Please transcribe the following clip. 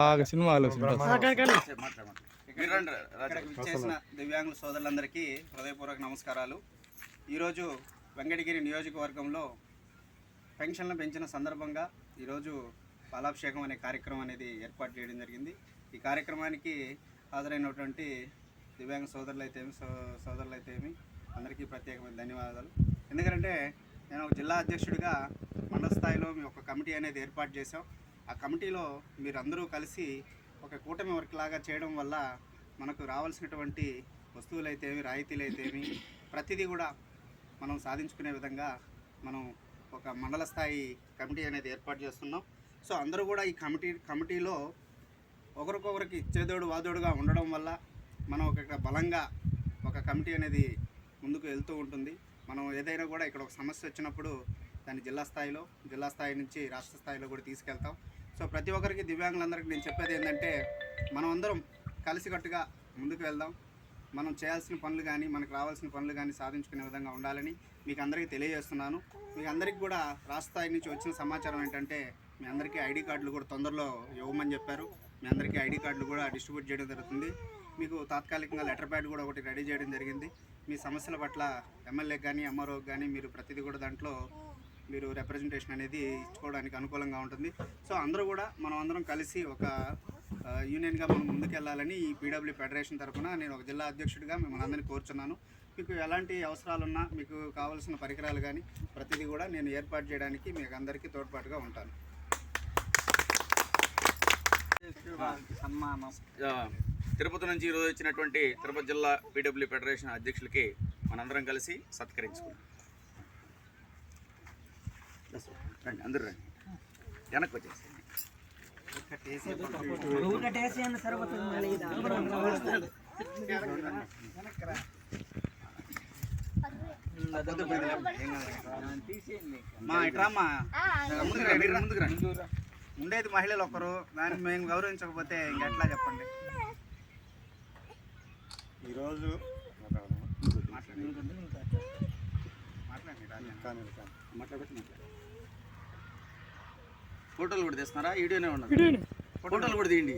బాగా సినిమా విచ్చేసిన దివ్యాంగుల సోదరులందరికీ హృదయపూర్వక నమస్కారాలు. ఈరోజు వెంకటగిరి నియోజకవర్గంలో పెన్షన్లు పెంచిన సందర్భంగా ఈరోజు పాలాభిషేకం అనే కార్యక్రమం అనేది ఏర్పాటు చేయడం జరిగింది. ఈ కార్యక్రమానికి హాజరైనటువంటి దివ్యాంగ సోదరులు అయితేమి సో సోదరులు అయితేమి అందరికీ ప్రత్యేకమైన ధన్యవాదాలు. ఎందుకంటే నేను ఒక జిల్లా అధ్యక్షుడిగా మండల స్థాయిలో మేము ఒక కమిటీ అనేది ఏర్పాటు చేసాం ఆ కమిటీలో మీరందరూ కలిసి ఒక కూటమి వర్క్ లాగా చేయడం వల్ల మనకు రావాల్సినటువంటి వస్తువులు అయితేమి రాయితీలు అయితేమి ప్రతిదీ కూడా మనం సాధించుకునే విధంగా మనం ఒక మండల స్థాయి కమిటీ అనేది ఏర్పాటు చేస్తున్నాం. సో అందరూ కూడా ఈ కమిటీ కమిటీలో ఒకరికొకరికి ఇచ్చేదోడు వాదోడుగా ఉండడం వల్ల మనం ఒక బలంగా ఒక కమిటీ అనేది ముందుకు వెళ్తూ ఉంటుంది. మనం ఏదైనా కూడా ఇక్కడ ఒక సమస్య వచ్చినప్పుడు దాన్ని జిల్లా స్థాయిలో జిల్లా స్థాయి నుంచి రాష్ట్ర స్థాయిలో కూడా తీసుకెళ్తాం. సో ప్రతి ఒక్కరికి దివ్యాంగులందరికీ నేను చెప్పేది ఏంటంటే మనం అందరం కలిసికట్టుగా ముందుకు వెళ్దాం. మనం చేయాల్సిన పనులు కానీ మనకు రావాల్సిన పనులు కానీ సాధించుకునే విధంగా ఉండాలని మీకు అందరికీ తెలియజేస్తున్నాను. మీకు అందరికీ కూడా రాష్ట్ర స్థాయి నుంచి వచ్చిన సమాచారం ఏంటంటే మీ అందరికీ ఐడి కార్డులు కూడా తొందరలో ఇవ్వమని చెప్పారు. మీ అందరికీ ఐడి కార్డులు కూడా డిస్ట్రిబ్యూట్ చేయడం జరుగుతుంది. మీకు తాత్కాలికంగా లెటర్ ప్యాడ్ కూడా ఒకటి రెడీ చేయడం జరిగింది. మీ సమస్యల పట్ల ఎమ్మెల్యేకి కానీ ఎంఆర్ఓకి కానీ మీరు ప్రతిదీ కూడా దాంట్లో మీరు రిప్రజెంటేషన్ అనేది ఇచ్చుకోవడానికి అనుకూలంగా ఉంటుంది. సో అందరూ కూడా మనం అందరం కలిసి ఒక యూనియన్గా మనం ముందుకెళ్ళాలని ఈ పీడబ్ల్యూ ఫెడరేషన్ తరఫున నేను ఒక జిల్లా అధ్యక్షుడిగా మిమ్మల్ని అందరినీ కోరుచున్నాను. మీకు ఎలాంటి అవసరాలున్నా మీకు కావాల్సిన పరికరాలు కానీ ప్రతిదీ కూడా నేను ఏర్పాటు చేయడానికి మీకు అందరికీ తోడ్పాటుగా ఉంటాను. తిరుపతి నుంచి ఈరోజు వచ్చినటువంటి తిరుపతి జిల్లా పీడబ్ల్యూ ఫెడరేషన్ అధ్యక్షులకి మనందరం కలిసి సత్కరించుకున్నాం రండి అందరూ రండి. వెనక్కి వచ్చేసి మా ఇట్రామ్మా ముందుకు రండి ముందుకు రండి. ఉండేది మహిళలు ఒకరు దాన్ని మేము గౌరవించకపోతే ఇంకెట్లా చెప్పండి? ఈరోజు మాట్లాడండి. మాట్లాడండి రాజా మాట్లాడబెట్టి మాట్లాడు ఫోటోలు కూడా తీస్తున్నారా? వీడియోనే ఉన్నది. ఫోటోలు కూడా తీయండి.